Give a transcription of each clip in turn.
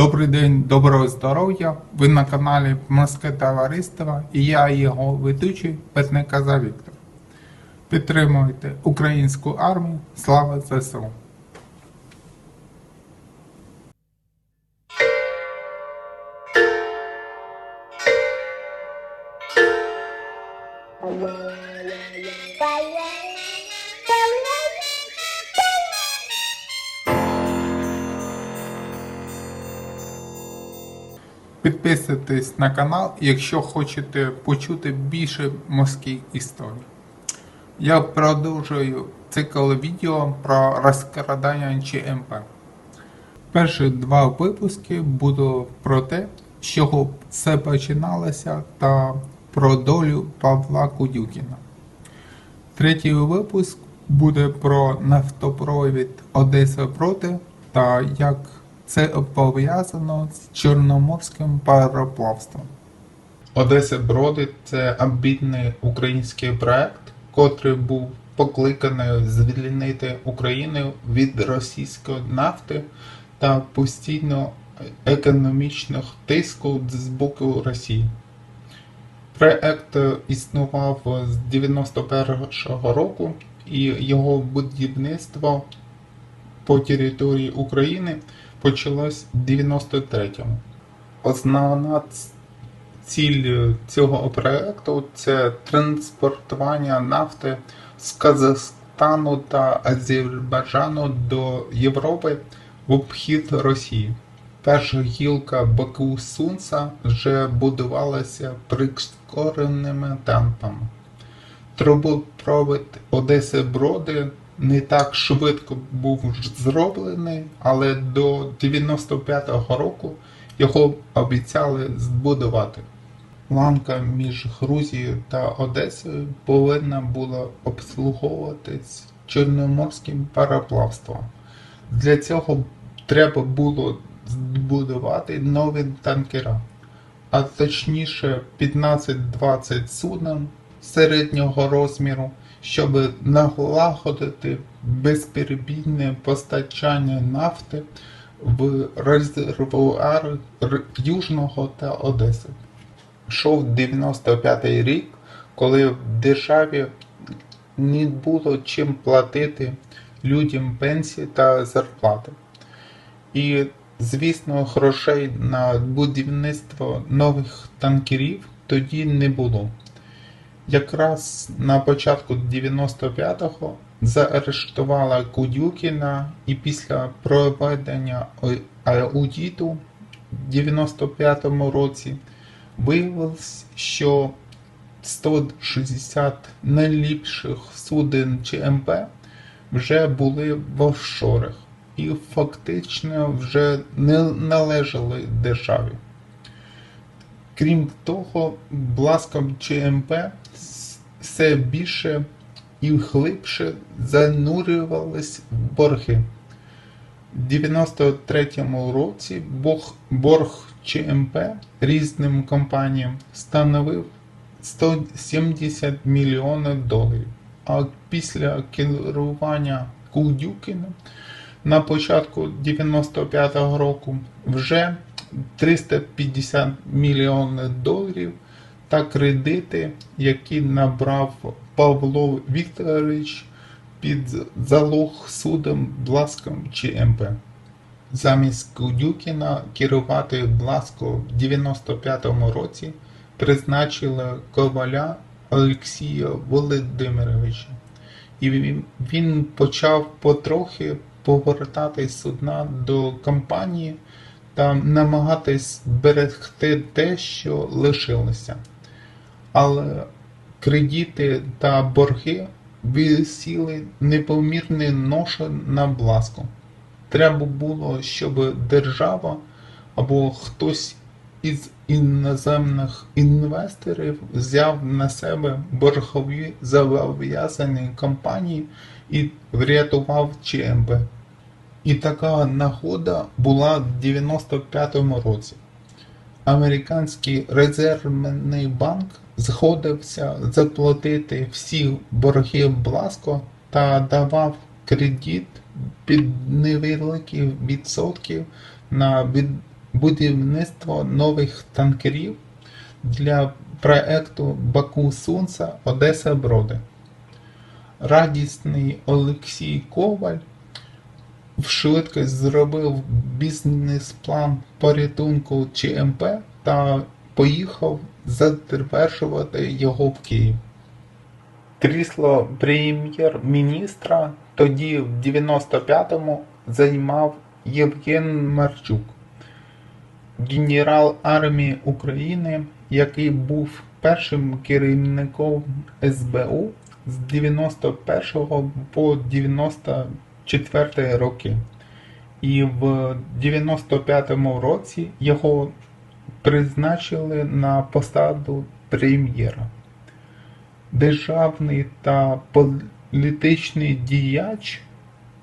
Добрий день, доброго здоров'я. Ви на каналі Морське Товариство і я його ведучий Петника Віктор. Підтримуйте українську армію. Слава ЗСУ! Підписуйтесь на канал, якщо хочете почути більше морських історій. Я продовжую цикл відео про розкрадання ЧМП. Перші два випуски будуть про те, з чого все починалося, та про долю Павла Кудюкіна. Третій випуск буде про нафтопровід Одеса проти та як це пов'язано з Чорноморським пароплавством. Одеса Броди це амбітний український проект, котрий був покликаний звільнити Україну від російської нафти та постійно економічних тиску з боку Росії. Проект існував з 91-го року, і його будівництво по території України почалось в 93-му. Основна ціль цього проекту це транспортування нафти з Казахстану та Азербайджану до Європи в обхід Росії. Перша гілка Баку Сунца вже будувалася прискореними темпами. Трубопровід Одеси Броди не так швидко був зроблений, але до 95-го року його обіцяли збудувати. Ланка між Грузією та Одесою повинна була обслуговуватись Чорноморським пароплавством. Для цього треба було збудувати нові танкера, а точніше 15-20 суден середнього розміру, щоб налагодити безперебійне постачання нафти в резервуари Южного та Одеси. Йшов 95-й рік, коли в державі не було чим платити людям пенсії та зарплати. І, звісно, грошей на будівництво нових танкерів тоді не було. Якраз на початку 95-го заарештувала Кудюкіна і після проведення аудиту в 95-му році виявилось, що 160 найліпших суден ЧМП вже були в офшорах і фактично вже не належали державі. Крім того, бласком ЧМП все більше і глибше занурювались в борги. В 93-му році борг ЧМП різним компаніям становив 170 мільйонів доларів. А після керування Кудюкіним на початку 95-го року вже 350 мільйонів доларів та кредити, які набрав Павло Вікторович під залог судом Бласком ЧМП. Замість Кудюкіна керувати Бласко в 95-му році призначили Коваля Олексія Володимировича. І він почав потрохи повертати судна до компанії та намагатись зберегти те, що лишилося. Але кредити та борги висіли непомірні ноші на бласку. Треба було, щоб держава або хтось із іноземних інвесторів взяв на себе боргові зобов'язання компанії і врятував ЧМБ. І така нагода була в 95-му році. Американський резервний банк згодився заплатити всі борги Бласко та давав кредит під невеликі відсотки на будівництво нових танкерів для проекту Баку Сунца Одеса Броди. Радісний Олексій Коваль швидкість зробив бізнес-план порятунку ЧМП та поїхав завершувати його в Київ. Крісло прем'єр-міністра тоді в 95-му займав Євген Марчук, генерал армії України, який був першим керівником СБУ з 91 по 94 роки. І в 95-му році його призначили на посаду прем'єра державний та політичний діяч,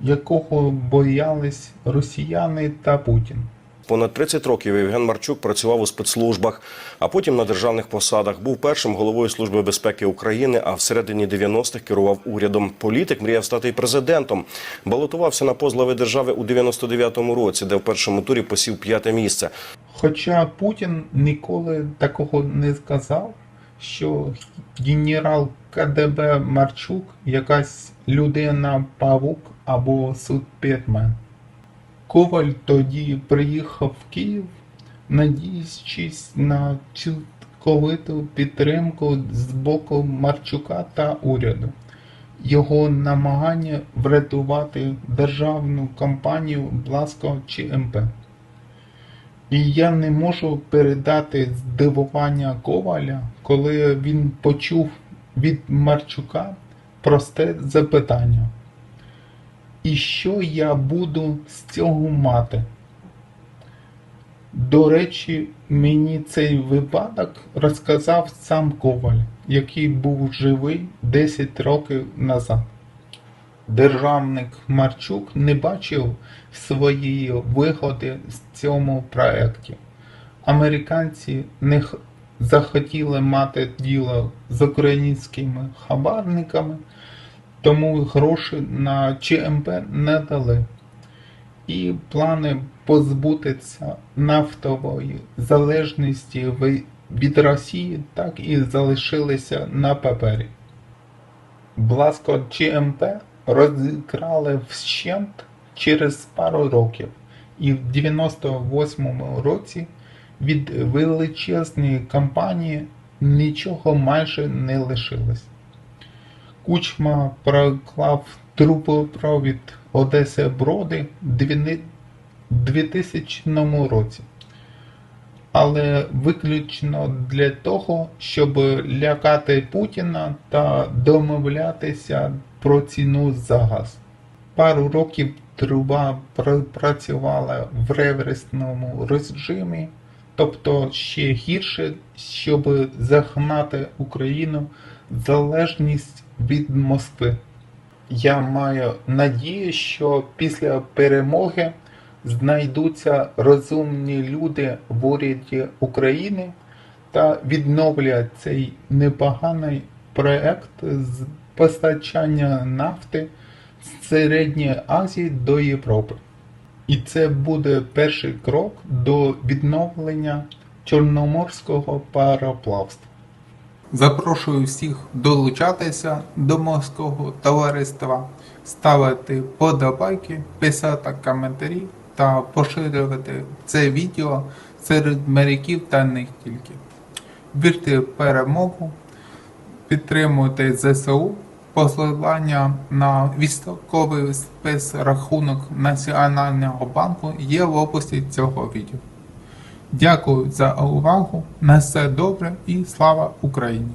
якого боялись росіяни та Путін. Понад 30 років Євген Марчук працював у спецслужбах, а потім на державних посадах. Був першим головою Служби безпеки України, а в середині 90-х керував урядом. Політик мріяв стати і президентом. Балотувався на пост глави держави у 99-му році, де в першому турі посів п'яте місце. Хоча Путін ніколи такого не сказав, що генерал КДБ Марчук якась людина павук або супермен. Коваль тоді приїхав в Київ, надіючись на цілковиту підтримку з боку Марчука та уряду. Його намагання врятувати державну компанію Бласко ЧМП. І я не можу передати здивування Коваля, коли він почув від Марчука просте запитання. І що я буду з цього мати? До речі, мені цей випадок розказав сам Коваль, який був живий 10 років назад. Державник Марчук не бачив своєї вигоди в цьому проєкті. Американці не захотіли мати діло з українськими хабарниками, тому гроші на ЧМП не дали. І плани позбутися нафтової залежності від Росії так і залишилися на папері. Бласко ЧМП розікрали вщент через пару років, і в 98-му році від величезної компанії нічого майже не лишилось. Кучма проклав трубопровід Одеси Броди в 2000 році. Але виключно для того, щоб лякати Путіна та домовлятися про ціну за газ. Пару років труба пр- працювала в реверсному режимі, тобто ще гірше, щоб загнати Україну в залежність від Москви. Я маю надію, що після перемоги знайдуться розумні люди в уряді України та відновлять цей непоганий проект з постачання нафти з Середньої Азії до Європи. І це буде перший крок до відновлення чорноморського пароплавства. Запрошую всіх долучатися до морського товариства, ставити подобайки, писати коментарі та поширювати це відео серед моряків та не тільки. Вірте в перемогу, підтримуйте ЗСУ. Посилання на військовий спецрахунок Національного банку є в описі цього відео. Дякую за увагу. На все добре і слава Україні!